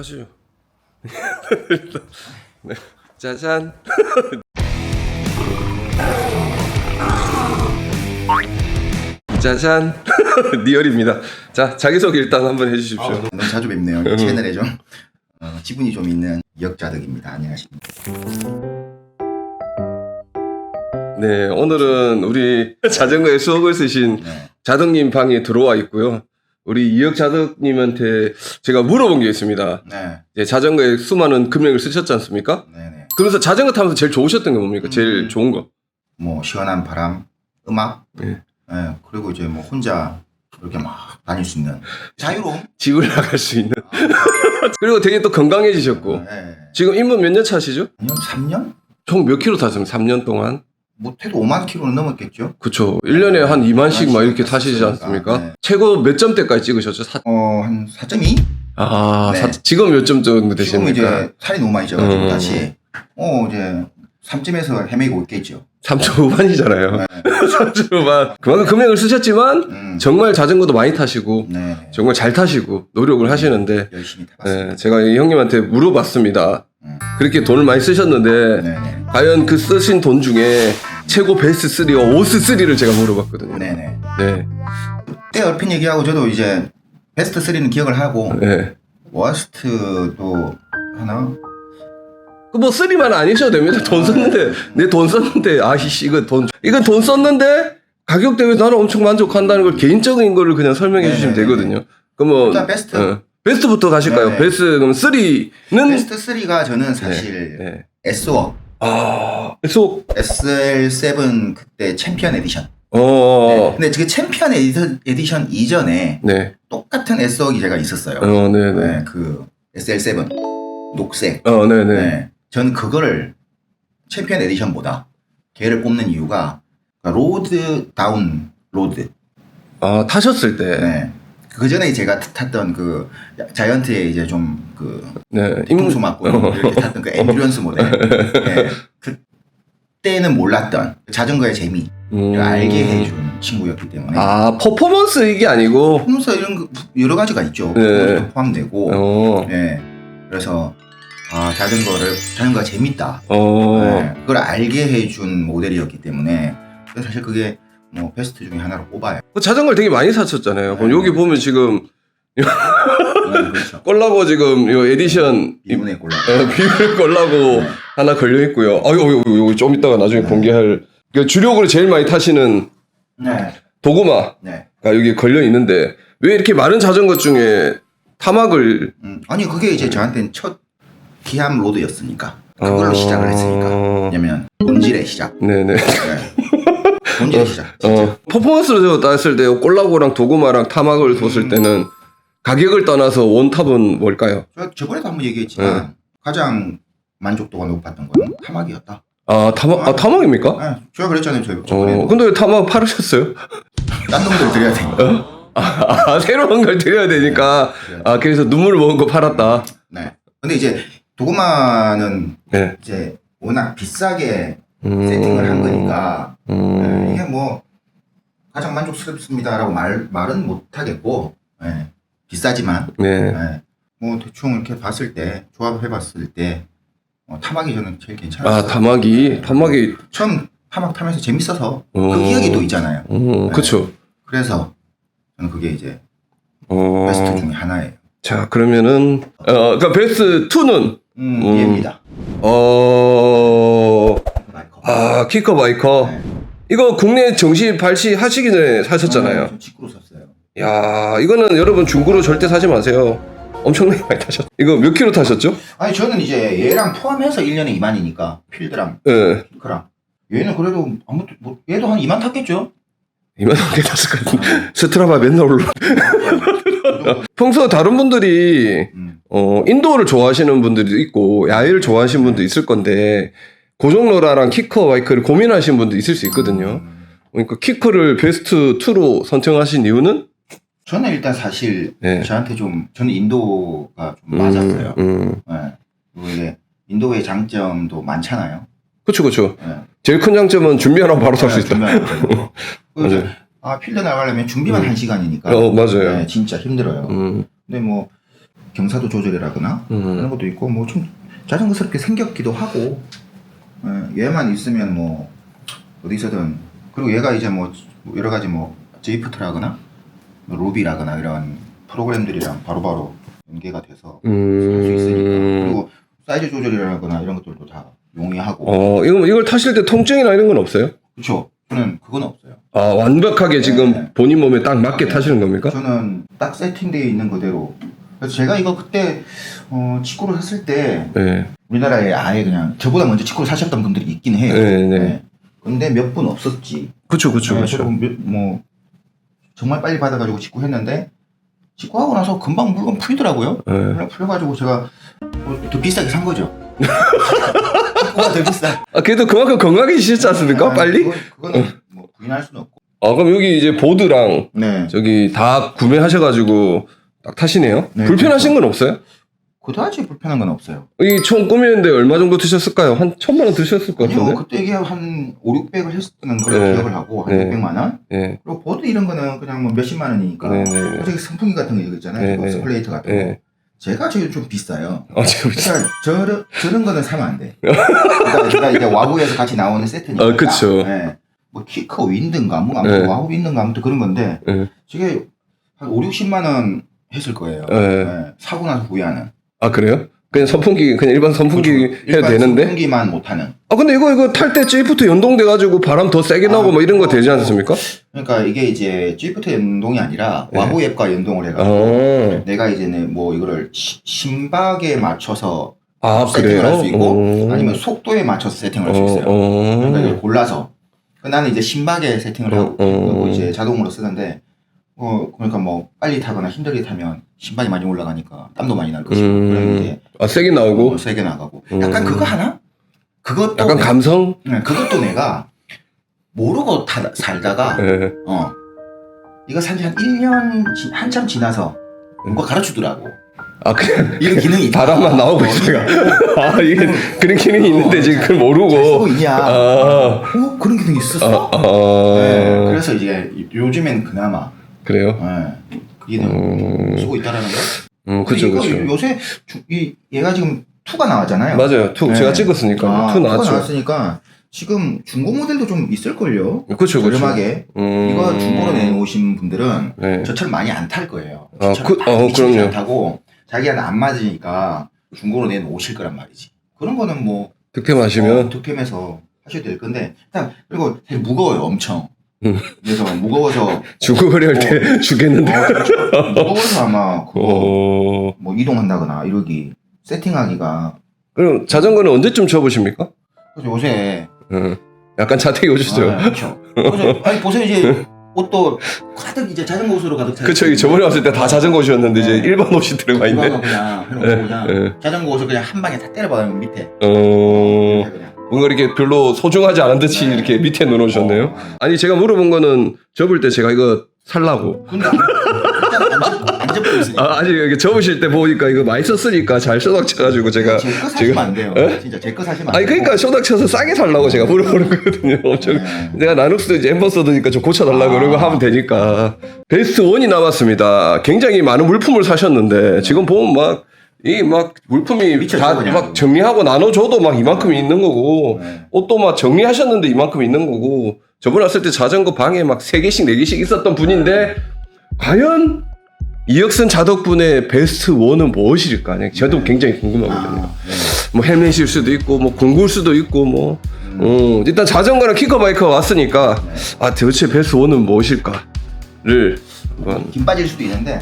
가시죠. 네. 짜잔. 짜잔. 리얼입니다. 자, 자기소개 일단 한번 해주십시오. 아, 너무 자주 뵙네요. 이 채널에 좀 어, 지분이 좀 있는 역자덕입니다. 안녕하십니까. 네, 오늘은 우리 자전거에 수억을 쓰신 네. 자덕님 방에 들어와 있고요. 우리 이혁 자덕님한테 제가 물어본 게 있습니다. 네. 이제 자전거에 수많은 금액을 쓰셨지 않습니까? 네네. 그래서 자전거 타면서 제일 좋으셨던 게 뭡니까? 제일 음. 좋은 거. 뭐 시원한 바람, 음악, 네. 네, 그리고 이제 뭐 혼자 이렇게 막 다닐 수 있는 자유로움. 집을 나갈 수 있는. 그리고 되게 또 건강해지셨고. 네. 지금 입문 몇 년 차시죠? 3년? 3년? 총 몇 킬로 탔습니까? 3년 동안? 못해도 5만 킬로는 넘었겠죠. 그쵸. 1년에 한 2만씩 막 이렇게 탔었으니까. 타시지 않습니까? 네. 최고 몇 점대까지 찍으셨죠? 사- 어, 한 4.2? 아, 네. 사- 지금 몇 점 정도 지금 되십니까? 이제 살이 너무 많이 쪄가지고 음. 다시 어 이제 3점에서 헤매고 있겠죠. 3초 후반이잖아요. 네. 3초 후반. 그만큼 금액을 쓰셨지만 음. 정말 자전거도 많이 타시고 네. 정말 잘 타시고 노력을 하시는데 열심히 타봤습니다. 네, 제가 이 형님한테 물어봤습니다. 음. 그렇게 돈을 많이 쓰셨는데 네네. 과연 그 쓰신 돈 중에 최고 베스트 3와 오스 3를 제가 물어봤거든요. 네네. 네. 때 얼핏 얘기하고 저도 이제 베스트 3는 기억을 하고 네. 워스트도 하나 그뭐 3만 아니셔도 됩니다. 돈 썼는데 내 돈 썼는데 아이씨 이거 돈 이건 돈 썼는데 가격 대비 나는 엄청 만족한다는 걸 개인적인 거를 그냥 설명해 네, 주시면 네, 되거든요. 그럼 뭐 일단 베스트. 어, 베스트부터 가실까요? 네, 네. 베스트 그럼 3는 베스트 3가 저는 사실 네. S1 아, 속 SL7 그때 챔피언 에디션. 어. 네. 근데 그 챔피언 에디션, 에디션 이전에 네. 똑같은 S1이 제가 있었어요. 어, 네, 네. 네, 그 SL7 녹색. 어, 네, 네. 네. 저는 그거를 챔피언 에디션보다 걔를 꼽는 이유가 로드 다운 로드. 아, 타셨을 때. 네. 그 전에 제가 탔던 그 자이언트의 이제 좀그 네. 뒤통수 맞고 이렇게 탔던 그 엔듀런스 모델. 네. 그때는 몰랐던 자전거의 재미를 음. 알게 해준 친구였기 때문에. 아, 퍼포먼스 이게 아니고 포문서 이런 거 여러 가지가 있죠. 네. 포함되고. 어. 네. 그래서 아 자전거를 자전거가 재밌다. 어. 네. 그걸 알게 해준 모델이었기 때문에 사실 그게 뭐 베스트 중에 하나로 꼽아요. 그 자전거를 되게 많이 탔었잖아요. 그럼 네. 여기 보면 지금 네, 그렇죠. 꼴라보 지금 요 에디션 비문의 골라. 어, 꼴라보 네. 하나 걸려 있고요. 아, 요, 요, 요, 좀 이따가 나중에 네. 공개할 그 주력으로 제일 많이 타시는 네. 도구마가 네. 여기 걸려 있는데 왜 이렇게 많은 자전거 중에 타막을 음, 아니 그게 이제 저한테는 첫 기함 로드였으니까 그걸로 어. 시작을 했으니까. 왜냐면 본질의 시작. 네네. 네. 본질의 시작. 진짜. 어, 퍼포먼스로 따졌을 때 꼴라보랑 도구마랑 타막을 뒀을 음. 때는 가격을 떠나서 원탑은 뭘까요? 저 저번에도 한번 얘기했지만 네. 가장 만족도가 높았던 거는 타막이었다. 아 타막 아 타막입니까? 네, 제가 그랬잖아요. 저 저번에 어 근데 왜 타막 팔으셨어요? 딴 놈들 드려야 되니까. 아, 아, 새로운 걸 드려야 되니까 아 그래서 눈물 먹은 거 팔았다. 네. 근데 이제 도구마는 네. 이제 워낙 비싸게 음, 세팅을 한 거니까 네, 음, 이게 뭐 가장 만족스럽습니다라고 말 말은 못 하겠고 네, 비싸지만 네. 네, 뭐 대충 이렇게 봤을 때 조합해봤을 때 어, 타막이 저는 제일 괜찮았어요. 아 타막이 타막이 처음 타막 타면서 재밌어서 어. 그 기억이 또 있잖아요. 음, 그쵸. 그래서 저는 그게 이제 어, 베스트 중에 하나예요. 자 그러면은 어 그러니까 베스트 2는 음, 음. 얘입니다. 어. 아 키커 바이커 네. 이거 국내 정시 발시 하시기 전에 사셨잖아요. 좀 직구로 샀어요. 야 이거는 여러분 중고로 절대 사지 마세요. 엄청나게 많이 타셨. 이거 몇 킬로 타셨죠? 아니 저는 이제 얘랑 포함해서 1년에 2만이니까 필드랑 예. 핑크랑 얘는 그래도 아무튼 뭐 얘도 한 2만 탔겠죠? 이만 원게 탔을 것 같은데 스트라바 맨날 올라. 평소 다른 분들이 음. 어 인도어를 좋아하시는 분들도 있고 야외를 좋아하시는 분도 있을 건데 고정로라랑 키커 바이크를 고민하시는 분도 있을 수 있거든요. 음. 그러니까 키커를 베스트 2로 선정하신 이유는 저는 일단 사실 네. 저한테 좀 저는 인도가 좀 음, 맞았어요. 음. 네. 그리고 인도의 장점도 많잖아요. 그쵸 그쵸. 네. 제일 큰 장점은 준비 안 하고 바로 탈수 있다. 맞아요. 아 필드 나가려면 준비만 음. 한 시간이니까. 어 맞아요. 네, 진짜 힘들어요. 음. 근데 뭐 경사도 조절이라거나 음. 그런 것도 있고 뭐 좀 자전거스럽게 생겼기도 하고 예, 얘만 있으면 뭐 어디서든 그리고 얘가 이제 뭐 여러 가지 뭐 제이프트라거나 뭐 루비라거나 이런 프로그램들이랑 바로바로 연계가 돼서 쓸수 있으니까 음. 그리고 사이즈 조절이라거나 이런 것들도 다 용이하고 어, 이거 이걸 타실 때 통증이나 이런 건 없어요? 그렇죠 저는 그건 없어요 아, 완벽하게 지금 네. 본인 몸에 딱 맞게 네. 타시는 겁니까? 저는 딱 세팅되어 있는 그대로 그래서 제가 이거 그때 어, 직구를 했을 때 네. 우리나라에 아예 그냥 저보다 먼저 직구를 사셨던 분들이 있긴 해요. 네, 네. 근데 몇 분 없었지. 그쵸, 그쵸, 네, 그쵸. 저도 몇- 뭐 정말 빨리 받아가지고 직구했는데 직구하고 나서 금방 물건 풀리더라고요. 네. 풀려가지고 제가 뭐 더 비싸게 산 거죠. 직구가 더 비싸. 아, 그래도 그만큼 건강해지셨지 않습니까? 아, 빨리? 그건, 그거는 뭐 부인할 수는 없고. 아, 그럼 여기 이제 보드랑 네. 저기 다 구매하셔가지고 딱 타시네요? 네, 불편하신 건 없어요? 그다지 불편한 건 없어요. 이 총 꾸미는데 얼마 정도 드셨을까요? 한 천만 원 드셨을 것 아니요, 같은데? 그때 이게 한 5, 600을 했었던 걸로 네. 기억을 하고 한 네. 600만 원. 예. 그리고 보드 이런 거는 그냥 뭐 몇십만 원이니까. 네, 네, 네. 저기 선풍기 같은 거 이거 있잖아요. 네, 그 네. 스플레이트 같은 거. 네. 제가 제일 좀 비싸요. 아, 지금. 그러니까 저런, 저런 거는 사면 안 돼. 그러니까 제가 이제 와구에서 같이 나오는 세트니까. 어, 그쵸. 네. 뭐 키커 윈드인가 뭐 아무튼 네. 와구 윈드인가 아무튼 그런 건데 네. 저게 한 5, 60만 원 했을 거예요. 네. 네. 사고 나서 후회하는. 아, 그래요? 그냥 선풍기, 그냥 일반 선풍기 그렇죠. 해도 일반 되는데? 선풍기만 못하는. 아, 근데 이거, 이거 탈때 G부터 연동돼 가지고 바람 더 세게 아, 나고 뭐 이런 거 되지 않습니까? 그러니까 이게 이제 G부터 연동이 아니라 네. 와구 앱과 연동을 해가지고 어. 내가 이제 네, 뭐 이거를 시- 심박에 맞춰서 아, 세팅을? 할 수 있고 어. 아니면 속도에 맞춰서 세팅을 할 수 있어요. 어, 그러니까 어. 이걸 골라서 나는 이제 심박에 세팅을 어, 하고 어. 이제 자동으로 쓰는데 어 그러니까 뭐 빨리 타거나 힘들게 타면 심박이 많이 올라가니까 땀도 많이 날 것이고 음. 그러면 이제 아, 세게 나오고? 어, 세게 나가고 약간 음. 그거 하나? 그것도 약간 내- 감성? 네, 그것도 내가 모르고 타, 살다가 예. 어 이거 산지 한 1년 지- 한참 지나서 누가 가르치더라고 아, 그냥 이런 기능이 있다. 바람만 나오고 어, 있어요. 아, 이게 그런 기능이 있는데 어, 지금 그걸 잘 쓰고 모르고. 있냐 아, 어 그런 기능이 있었어? 아, 아. 네, 그래서 이제 요즘엔 그나마 그래요? 네, 그 기능 음, 쓰고 있다라는 거. 음, 그죠, 그죠. 요새 주- 이 얘가 지금 2가 나왔잖아요. 맞아요. 투, 네. 제가 찍었으니까. 아, 투 2가 나왔죠. 나왔으니까 지금 중고 모델도 좀 있을걸요. 그쵸, 그쵸. 저렴하게. 음. 이거 중고로 내놓으신 분들은 네. 저처럼 많이 안 탈 거예요. 아, 그- 딱 어, 그럼요. 않다고 자기한테 안 맞으니까 중고로 내놓으실 거란 말이지. 그런 거는 뭐 득템하시면. 어, 득템해서 하셔도 될 건데 일단 그리고 되게 무거워요 엄청. 음. 그래서 무거워서 중국거리 할때 죽겠는데. 어, 진짜 무거워서 아마 그거 어. 뭐 이동한다거나 이러기 세팅하기가 그럼 자전거는 언제쯤 쳐보십니까? 그래서 요새 음. 약간 자택이 오시죠? 아, 그렇죠. 그래서 아니 보세요 이제 옷도 가득 이제 자전거 옷으로 가득 차. 그쵸. 저번에 왔을 때 다 자전거 옷이었는데 이제 네. 일반 옷이 들어가 있네. 그냥 해놓고 예, 그냥 예. 자전거 옷을 그냥 한 방에 다 때려박으면 밑에. 어. 그냥. 뭔가 이렇게 별로 소중하지 않은 듯이 네. 이렇게 밑에 놓으셨네요. 어, 아니 제가 물어본 거는 접을 때 제가 이거 살라고. 근데 안, 일단 안, 접- 안 접고 있으니까. 아, 아니 이게 접으실 때 보니까 이거 많이 썼으니까 잘 쇼닥 쳐가지고 제가 제 거 사시면 안 돼요. 예? 진짜 제 거 사시면 안 아니 돼요. 그러니까 쇼닥 쳐서 싸게 살라고 제가 물어보는 거거든요. 엄청 네. 내가 나눅스도 이제 엠버서드니까 좀 고쳐달라고 아. 그러고 하면 되니까 베스트 원이 남았습니다. 굉장히 많은 물품을 사셨는데 지금 보면 막 이 막 물품이 미쳤죠, 다 그냥. 막 정리하고 나눠줘도 막 이만큼 있는 거고 네. 옷도 막 정리하셨는데 이만큼 있는 거고 저번에 왔을 때 자전거 방에 막 세 개씩 네 개씩 있었던 분인데 과연 이혁선 자덕분의 베스트 원은 무엇일까? 네, 저도 굉장히 궁금하거든요. 아, 네. 뭐 헬멧일 수도 있고 뭐 공구일 수도 있고 뭐 음. 어, 일단 자전거랑 키커바이크가 왔으니까 네. 아 도대체 베스트 원은 무엇일까를 한번 김 빠질 수도 있는데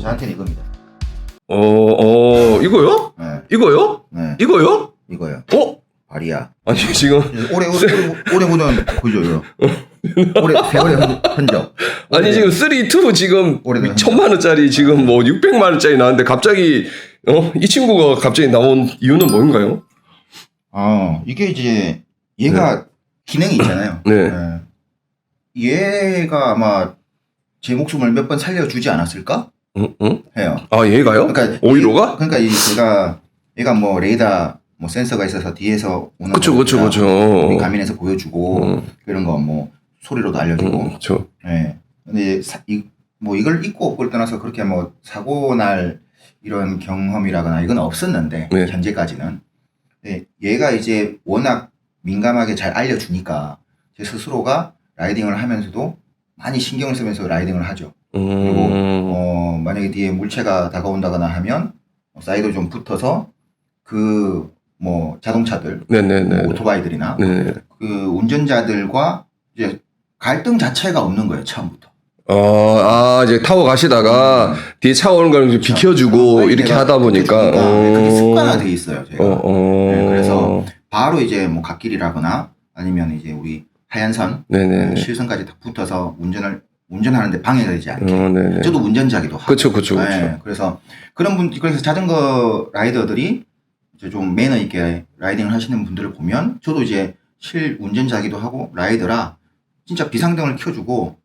저한테는 이겁니다. 어 어 이거요? 네. 이거요? 네. 이거요? 이거요. 어? 바리야. 아니 지금 오래 오래 오래 보던 그죠 이거. 오래 세월의 흔- 흔적. 아니 지금 3, 2 지금 오래된 천만 원짜리 지금 뭐 600만 원짜리 나왔는데 갑자기 어 이 친구가 갑자기 나온 이유는 뭔가요? 어 이게 이제 얘가 기능이 있잖아요. 네. 네. 얘가 아마 제 목숨을 몇 번 살려주지 않았을까 응? 응? 해요. 아 얘가요? 그러니까 오이로가? 이- 그러니까 이 제가 얘가 뭐 레이더 뭐 센서가 있어서 뒤에서 오는 그쵸 그쵸 그쵸. 가면에서 보여주고 음, 그런 거 뭐 소리로도 알려주고. 음, 그쵸. 예. 근데 사, 이, 뭐 이걸 입고 없고를 떠나서 그렇게 뭐 사고 날 이런 경험이라거나 이건 없었는데 네. 현재까지는 네, 얘가 이제 워낙 민감하게 잘 알려주니까 제 스스로가 라이딩을 하면서도 많이 신경을 쓰면서 라이딩을 하죠. 음. 어, 만약에 뒤에 물체가 다가온다거나 하면 사이드 좀 붙어서 그 뭐 자동차들, 네네네. 뭐 오토바이들이나 네. 그 운전자들과 이제 갈등 자체가 없는 거예요 처음부터. 어, 아, 이제 타고 가시다가 뒤에 차 오는 걸 이제 비켜주고 빨리 이렇게 하다 보니까. 어. 그게 습관화돼 있어요. 제가. 어, 어. 네, 그래서 바로 이제 뭐 갓길이라거나 아니면 이제 우리 하얀 선, 네네네. 실선까지 다 붙어서 운전을 운전하는데 방해가 되지 않게. 어, 네네. 저도 운전자기도 하고. 그쵸, 그쵸. 네, 그래서 그런 분, 그래서 자전거 라이더들이 이제 좀 매너 있게 라이딩을 하시는 분들을 보면 저도 이제 실 운전자기도 하고 라이더라 진짜 비상등을 켜주고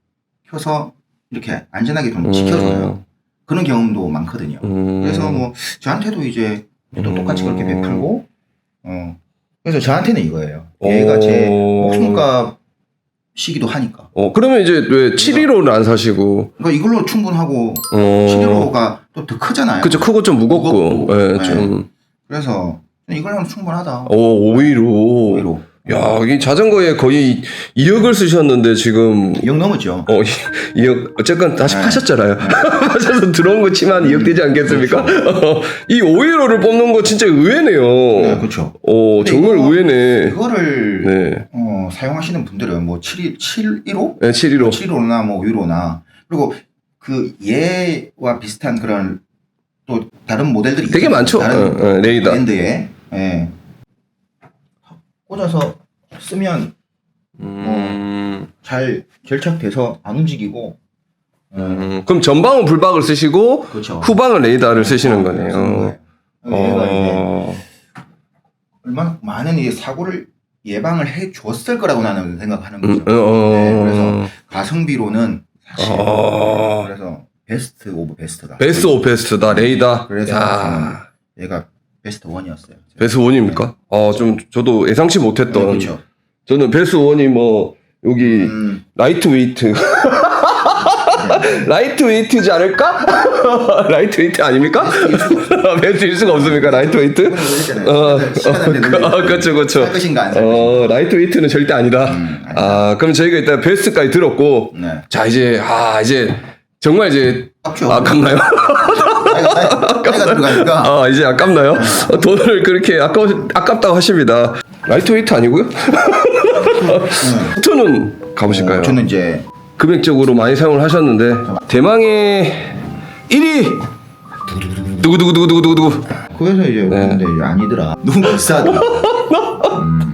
켜서 이렇게 안전하게 좀 지켜줘요. 그런 경험도 많거든요. 음. 그래서 뭐 저한테도 이제 또 음. 똑같이 그렇게 베풀고 어 그래서 저한테는 이거예요. 얘가 제 오. 목숨값 이기도 하니까. 어, 그러면 이제 왜 715는 안 사시고. 그러니까 이걸로 충분하고 어. 715가 또 더 크잖아요. 그쵸, 크고 좀 무겁고. 무겁고. 예, 네. 좀. 그래서 이걸로는 충분하다. 오, 오히려. 오히려. 야, 이 자전거에 거의 2억을 쓰셨는데 지금 영 넘었죠. 어, 2억 어쨌건 다시 네. 파셨잖아요. 파셔서 들어온 거 치면 2억 되지 않겠습니까? 어, 이 515를 뽑는 거 진짜 의외네요. 네, 그렇죠. 어, 정말 이거- 의외네. 이거를 네. 어, 사용하시는 분들은 뭐 7, 715? 네, 715. 715나 뭐 515나 그리고 그 얘와 비슷한 그런 또 다른 모델들이 되게. 많죠. 다른 어, 어, 레이더. 브랜드에 예. 꽂아서 쓰면 음, 잘 결착돼서 안 움직이고 어, 음, 그럼 전방은 불박을 쓰시고 그렇죠. 후방은 레이더를 쓰시는 쓰는 거네요. 이제 어, 얼마나 많은 이 사고를 예방을 해 줬을 거라고 나는 생각하는 음, 거죠. 어, 어, 네, 그래서 가성비로는 사실 어. 그래서 베스트 오브 베스트다. 베스트 오브 베스트다 레이더. 그래서 야, 얘가 베스트 원이었어요. 베스트 원입니까? 아, 좀 저도 예상치 못했던. 네, 그렇죠. 저는 베스트 원이 뭐 여기 음, 라이트 웨이트. 라이트 웨이트지 않을까? 라이트 웨이트 아닙니까? 베스트일 수가 없습니까? 라이트 웨이트? 어, 어, 그렇죠, 그렇죠. 살 것인가 안살 것인가. 어, 라이트 웨이트는 절대 아니다. 음, 아니다. 아, 그럼 저희가 일단 베스트까지 들었고, 네. 자, 이제, 아, 이제, 정말 이제, 아깝죠. 아깝나요? 나이가, 나이가 들어가니까. 아, 이제 아깝나요? 어, 돈을 그렇게 아까워, 아깝다고 하십니다. 라이트 웨이트 아니고요? 스토는 가보실까요? 어, 저는 이제 금액적으로 많이 사용을 하셨는데, 대망의 1위! 두구두구두구두구두구. 그래서 이제 근데 이제 아니더라. 너무 비싸더라.